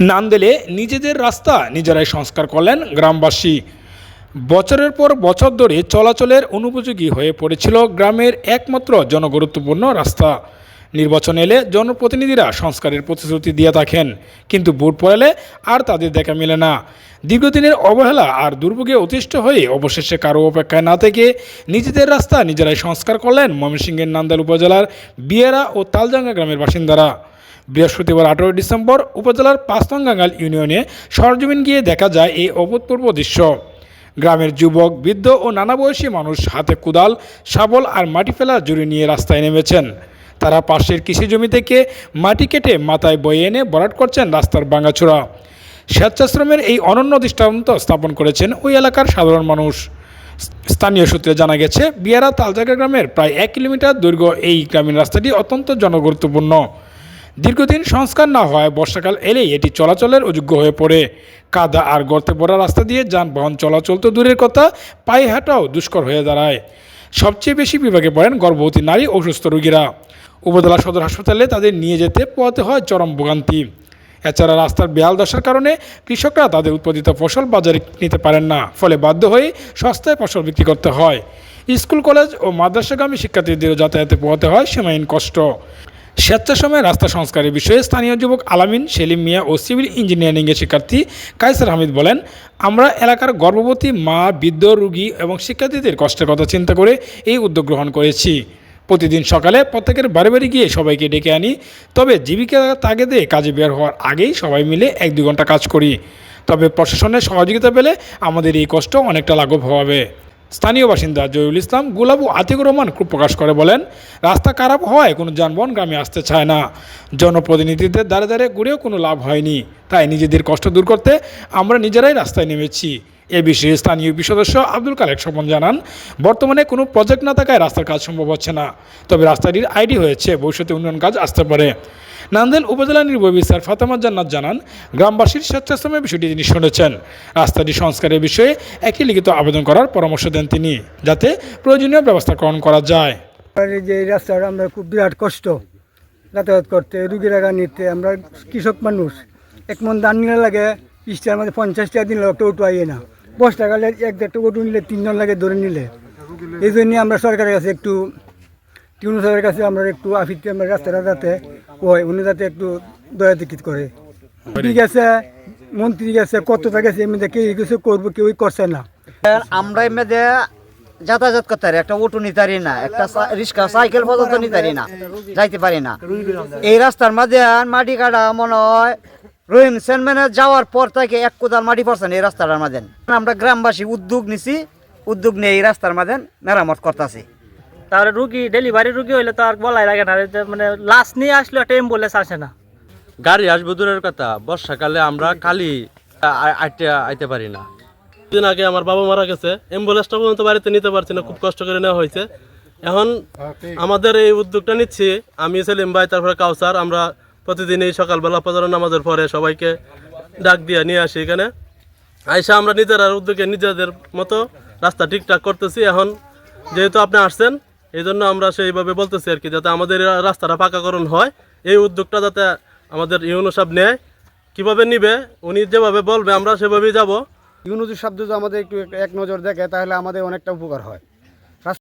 নান্দেলে নিজেদের রাস্তা নিজেরাই সংস্কার করলেন গ্রামবাসী। বছরের পর বছর ধরে চলাচলের অনুপযোগী হয়ে পড়েছিল গ্রামের একমাত্র জনগুরুত্বপূর্ণ রাস্তা। নির্বাচন এলে জনপ্রতিনিধিরা সংস্কারের প্রতিশ্রুতি দিয়ে থাকেন, কিন্তু ভোট পড়ালে আর তাদের দেখা মেলে না। দীর্ঘদিনের অবহেলা আর দুর্ভোগে অতিষ্ঠ হয়ে অবশেষে কারও অপেক্ষায় না থেকে নিজেদের রাস্তা নিজেরাই সংস্কার করলেন ময়মনসিংহের নান্দাল উপজেলার বিয়েরা ও তালজাঙ্গা গ্রামের বাসিন্দারা। বৃহস্পতিবার আঠারোই ডিসেম্বর উপজেলার পাঁচতঙ্গাঙ্গাল ইউনিয়নে সরজমিন গিয়ে দেখা যায় এই অভূতপূর্ব দৃশ্য। গ্রামের যুবক, বৃদ্ধ ও নানা বয়সী মানুষ হাতে কুদাল, শাবল আর মাটি ফেলা জুড়ে নিয়ে রাস্তায় নেমেছেন। তারা পাশের কৃষি জমি থেকে মাটি কেটে মাথায় বয়ে এনে ভরাট করছেন রাস্তার ভাঙাচোরা। স্বেচ্ছাশ্রমের এই অনন্য দৃষ্টান্ত স্থাপন করেছেন ওই এলাকার সাধারণ মানুষ। স্থানীয় সূত্রে জানা গেছে, বিয়ারা তালজাগা গ্রামের প্রায় এক কিলোমিটার দৈর্ঘ্য এই গ্রামীণ রাস্তাটি অত্যন্ত জনগুরুত্বপূর্ণ। দীর্ঘদিন সংস্কার না হওয়ায় বর্ষাকাল এলেই এটি চলাচলের অযোগ্য হয়ে পড়ে। কাদা আর গর্তে পড়া রাস্তা দিয়ে যানবাহন চলাচল তো দূরের কথা, পায়ে হাঁটাও দুষ্কর হয়ে দাঁড়ায়। সবচেয়ে বেশি বিভাগে পড়েন গর্ভবতী নারী ও সুস্থ রোগীরা। উপজেলা সদর হাসপাতালে তাদের নিয়ে যেতে পোয়াতে হয় চরম ভোগান্তি। এছাড়া রাস্তার বেয়াল দশার কারণে কৃষকরা তাদের উৎপাদিত ফসল বাজারে নিতে পারেন না, ফলে বাধ্য হয়ে সস্তায় ফসল বিক্রি করতে হয়। স্কুল, কলেজ ও মাদ্রাসাগামী শিক্ষার্থীদেরও যাতায়াতে পোহাতে হয় সীমাহীন কষ্ট। স্বেচ্ছাসময়ে রাস্তা সংস্কারের বিষয়ে স্থানীয় যুবক আলামিন সেলিম মিয়া ও সিভিল ইঞ্জিনিয়ারিংয়ের শিক্ষার্থী কাইসার হামিদ বলেন, আমরা এলাকার গর্ভবতী মা, বৃদ্ধ, রোগী এবং শিক্ষার্থীদের কষ্টের কথা চিন্তা করে এই উদ্যোগ গ্রহণ করেছি। প্রতিদিন সকালে প্রত্যেকের বাড়ি বাড়ি গিয়ে সবাইকে ডেকে আনি, তবে জীবিকা তাগেদে কাজে বের হওয়ার আগেই সবাই মিলে এক দু ঘণ্টা কাজ করি। তবে প্রশাসনের সহযোগিতা পেলে আমাদের এই কষ্ট অনেকটা লাঘব হবে। স্থানীয় বাসিন্দা জয়ুল ইসলাম গুলাব আতিকুর রহমান প্রকাশ করে বলেন, রাস্তা খারাপ হওয়ায় কোনো যানবাহন গ্রামে আসতে চায় না। জনপ্রতিনিধিদের দ্বারে দ্বারে ঘুরেও কোনো লাভ হয়নি। তাই নিজেদের কষ্ট দূর করতে আমরা নিজেরাই রাস্তায় নেমেছি। এ বিষয়ে স্থানীয় ইউপি সদস্য আব্দুল কালেক স্বপন জানান, বর্তমানে কোনো প্রজেক্ট না থাকায় রাস্তার কাজ সম্ভব হচ্ছে না। তবে রাস্তাটির আইডি হয়েছে, ভবিষ্যতে উন্নয়ন কাজ আসতে পারে। নান্দেল উপজেলা নির্বাহী স্যার ফাতেমা জান্নাত জানান, গ্রামবাসীর স্বেচ্ছাশ্রমের বিষয়টি তিনি শুনেছেন। রাস্তাটি সংস্কারের বিষয়ে একই লিখিত আবেদন করার পরামর্শ দেন তিনি, যাতে প্রয়োজনীয় ব্যবস্থা গ্রহণ করা যায়। যে রাস্তাটা আমরা খুব বিরাট কষ্ট যাতায়াত করতে রুগীরা নিতে, আমরা কৃষক মানুষ। এক মন দান নিলে লাগে, পিসটার মধ্যে পঞ্চাশ টাকা দিলে একটা অটো আইয়ে না। বর্ষাকালে এক দেড়টা অটো নিলে, তিনজন লাগে ধরে নিলে। এই জন্য আমরা সরকারের কাছে একটু টিউন সাহেবের কাছে আমরা একটু আফিতে আমরা রাস্তাটা যাতে ওই উনি যাতে একটু দয়া দিকিত করে। ঠিক আছে, মন্ত্রী গেছে, কতটা গেছে এমনি কেউ কিছু করব, কেউই করছে না। আমরা এমনি যাতায়াত করতে পারি, একটা অটো নিতে পারি না, একটা রিক্সা, সাইকেল পর্যন্ত নিতে পারি না, যাইতে পারি না। এই রাস্তার মাঝে মাটি কাটা মনে হয় রহিম সেনম্যানের যাওয়ার পর থেকে এক কোদাল মাটি পড়ছে না এই রাস্তাটার মাঝে আমরা গ্রামবাসী উদ্যোগ নিছি, উদ্যোগ নিয়ে এই রাস্তার মাঝে মেরামত করতেছি। তারপরে রুগী ডেলিভারি রুগী হইলে তো আর বলাই লাগে না। মানে লাশ নিয়ে আসলে একটা অ্যাম্বুলেন্স আসে না। গাড়ি আসবে দূরের কথা, বর্ষাকালে আমরা আ- আইতে আইতে পারি না। দিন আগে আমার বাবা মারা গেছে অ্যাম্বুলেন্সটা পর্যন্ত বাড়িতে নিতে পারছি না, খুব কষ্ট করে নেওয়া হয়েছে। এখন আমাদের এই উদ্যোগটা নিচ্ছি, আমি সেলিম ভাই, তারপরে কাউসার, আমরা প্রতিদিন এই সকালবেলা প্রচারণ নামাজের পরে সবাইকে ডাক দিয়ে নিয়ে আসি এখানে। আইসা আমরা নিজেরা উদ্যোগে নিজেদের মতো রাস্তা ঠিকঠাক করতেছি। এখন যেহেতু আপনি আসছেন এই জন্য আমরা সেইভাবে বলতেছি আর কি, যাতে আমাদের রাস্তাটা পাকাকরণ হয়। এই উদ্যোগটা যাতে আমাদের ইউনো সাহেব নেয়, কীভাবে নিবে, উনি যেভাবে বলবে, আমরা সেভাবেই যাব। ইউনুজুর শব্দ যদি আমাদের একটু এক নজর দেখে, তাহলে আমাদের অনেকটা উপকার হয়।